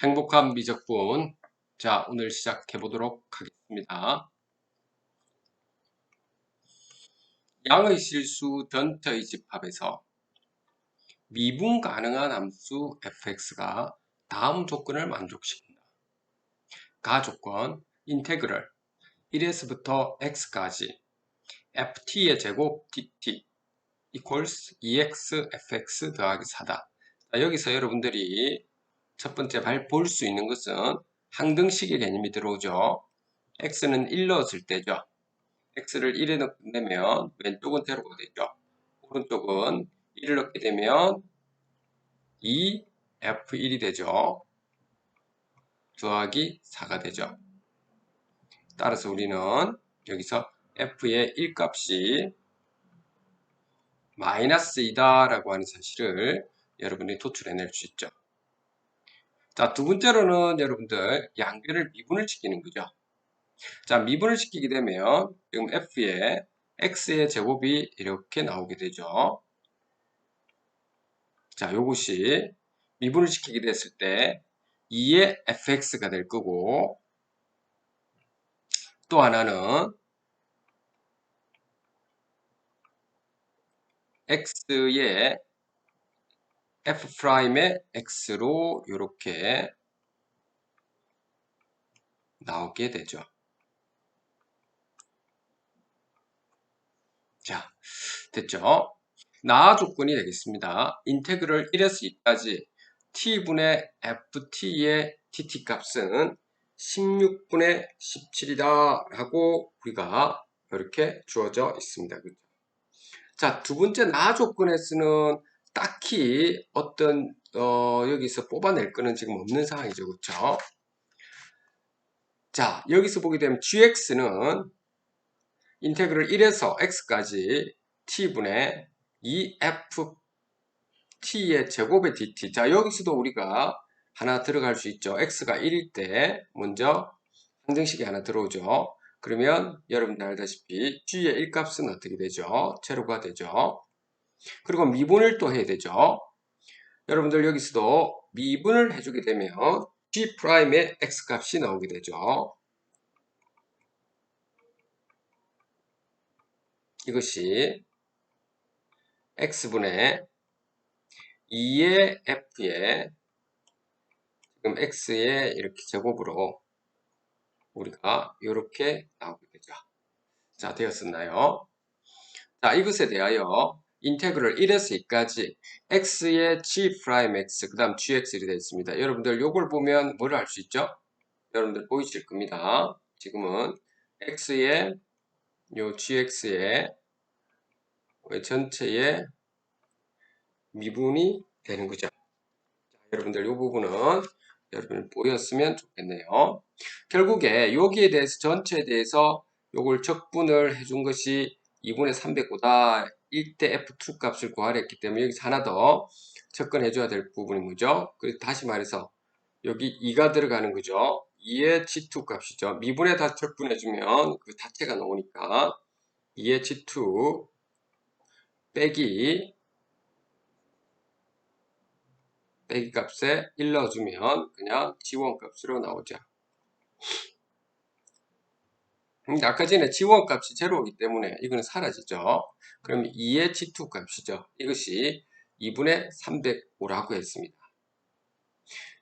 행복한 미적분. 자, 오늘 시작해 보도록 하겠습니다. 양의 실수 전체의 집합에서 미분 가능한 함수 fx가 다음 조건을 만족시킨다. 가 조건, 인테그럴 1에서부터 x까지 ft의 제곱 dt equals 2x fx 더하기 4다. 여기서 여러분들이 첫 번째 발 볼 수 있는 것은 항등식의 개념이 들어오죠. x는 1 넣었을 때죠. x를 1에 넣게 되면 왼쪽은 제로가 되죠. 오른쪽은 1을 넣게 되면 2f1이 되죠. 더하기 4가 되죠. 따라서 우리는 여기서 f의 1값이 마이너스 이다 라고 하는 사실을 여러분이 도출해낼 수 있죠. 자, 두 번째로는 여러분들 양변을 미분을 시키는 거죠. 자, 미분을 시키게 되면 지금 f에 x의 제곱이 이렇게 나오게 되죠. 자, 요것이 미분을 시키게 됐을 때 2의 fx가 될 거고 또 하나는 x의 f'의 x로 이렇게 나오게 되죠. 자, 됐죠? 나 조건이 되겠습니다. 인테그럴 1에서 2까지 t분의 ft의 tt 값은 16분의 17이다 라고 우리가 이렇게 주어져 있습니다. 자, 두 번째 나 조건에서는 딱히 어떤 어, 여기서 뽑아낼 거는 지금 없는 상황이죠. 그렇죠? 자, 여기서 보게 되면 gx는 인테그럴 1에서 x까지 t분의 2ft의 제곱의 dt. 자 여기서도 우리가 하나 들어갈 수 있죠. x가 1일 때 먼저 항정식이 하나 들어오죠. 그러면 여러분들 알다시피 g의 1값은 어떻게 되죠? 제로가 되죠 그리고 미분을 또 해야 되죠. 여러분들 여기서도 미분을 해주게 되면 G'의 X값이 나오게 되죠. 이것이 X분의 2의 F의 지금 X의 이렇게 제곱으로 우리가 이렇게 나오게 되죠. 자, 되었었나요? 자, 이것에 대하여 인테그럴 1에서 2까지 x의 g 프라임 x 그 다음 gx이 되어 있습니다. 여러분들 요걸 보면 뭘알수 있죠? 여러분들 보이실 겁니다. 지금은 x의 요 gx의 전체의 미분이 되는 거죠. 자, 여러분들 요 부분은 여러분 보였으면 좋겠네요. 결국에 여기에 대해서 전체에 대해서 요걸 적분을 해준 것이 2분의 300보다 1대 F2 값을 구하려 했기 때문에 여기서 하나 더 접근해 줘야 될 부분이 뭐죠? 그래서 다시 말해서 여기 2가 들어가는 거죠. 2의 G2 값이죠. 미분에 다 접근해 주면 그 자체가 나오니까 2의 G2 빼기 빼기 값에 1 넣어주면 그냥 G1 값으로 나오죠. 아까 전에 지원 값이 제로이기 때문에 이거는 사라지죠. 그럼 2의 G2 값이죠. 이것이 2분의 305라고 했습니다.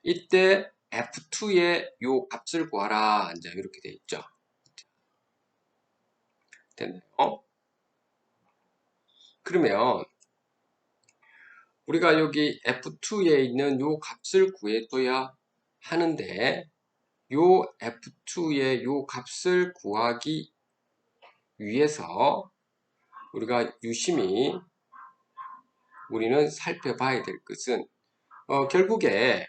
이때 F2의 요 값을 구하라. 이제 이렇게 돼 있죠. 됐나요? 그러면 우리가 여기 F2에 있는 요 값을 구해줘야 하는데 요 F2의 요 값을 구하기 위해서 우리가 유심히 우리는 살펴봐야 될 것은 어, 결국에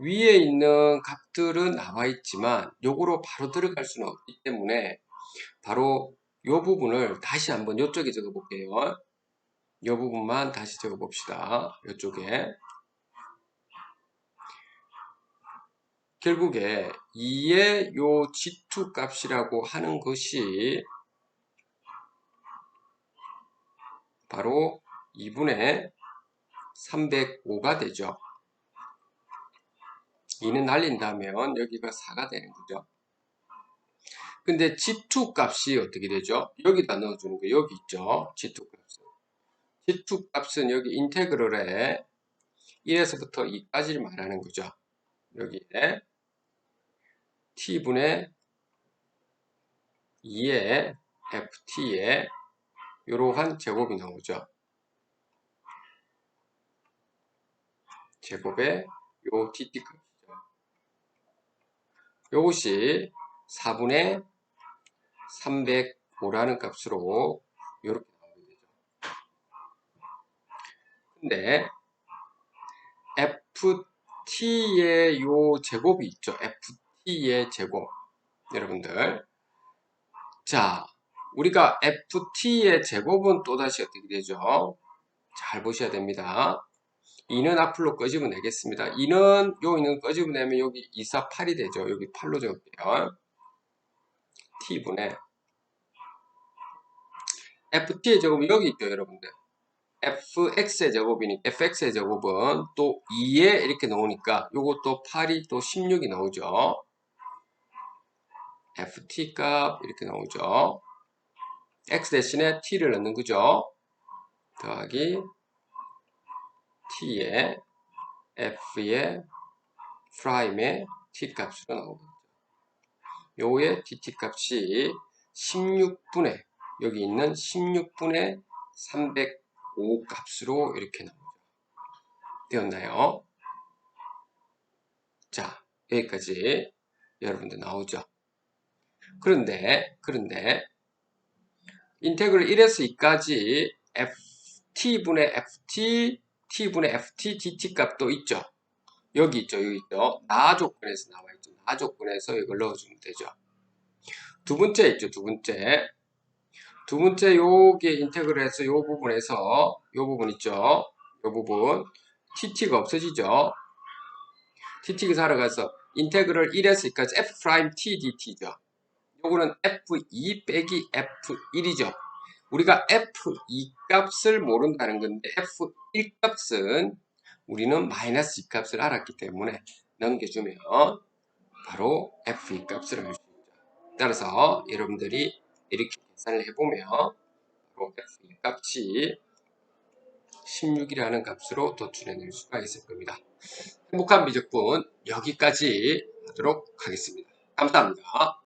위에 있는 값들은 나와 있지만 요거로 바로 들어갈 수는 없기 때문에 바로 요 부분을 다시 한번 요쪽에 적어 볼게요. 요 부분만 다시 적어 봅시다. 요쪽에 결국에 2의 요 G2 값이라고 하는 것이 바로 2분의 305가 되죠. 2는 날린다면 여기가 4가 되는 거죠. 근데 G2 값이 어떻게 되죠? 여기다 넣어주는 거 여기 있죠. G2 값은. G2 값은 여기 인테그럴에 1에서부터 2까지를 말하는 거죠. 여기 에 t분의 2의 ft의 이러한 제곱이 나오죠. 제곱의 요 dt 값이죠. 요것이 4분의 305라는 값으로 이렇게 나오게 되죠. 근데 ft 의 요 제곱이 있죠. ft의 제곱. 여러분들. 자, 우리가 ft의 제곱은 또다시 어떻게 되죠? 잘 보셔야 됩니다. 2는 앞으로 끄집어내겠습니다. 2는 요 2는 끄집어내면 여기 2, 4, 8이 되죠. 여기 8로 적을게요. t분의 ft의 제곱은 여기 있죠, 여러분들. Fx의 제곱이니까 fx의 제곱은 또 2에 이렇게 나오니까 요것도 8이 또 16이 나오죠. ft 값 이렇게 나오죠. x 대신에 t를 넣는 거죠. 더하기 t의 f의 프라임의 t 값으로 나오겠죠. 요의 dt 값이 16분의 여기 있는 16분의 305 값으로 이렇게 나오죠. 되었나요? 자, 여기까지 여러분들 나오죠. 그런데 그런데 인테그럴 1에서 2까지 ft분의 ft, t분의 ft, dt 값도 있죠. 여기 있죠. 여기 있죠. 나 조건에서 나와 있죠. 나 조건에서 이걸 넣어주면 되죠. 두 번째 있죠. 두 번째. 두 번째 요게 인테그럴해서 요 부분에서 요 부분 있죠. 요 부분 tt가 없어지죠. tt가 살아가서 인테그럴 1에서 2까지 f 프라임 t dt죠. 요거는 f2 빼기 f1이죠. 우리가 f2 값을 모른다는 건데 f1 값은 우리는 마이너스 2 값을 알았기 때문에 넘겨주면 바로 f2 값을 알 수 있죠. 따라서 여러분들이 이렇게 계산을 해보면 바로 f2 값이 16이라는 값으로 도출해낼 수가 있을 겁니다. 행복한 미적분 여기까지 하도록 하겠습니다. 감사합니다.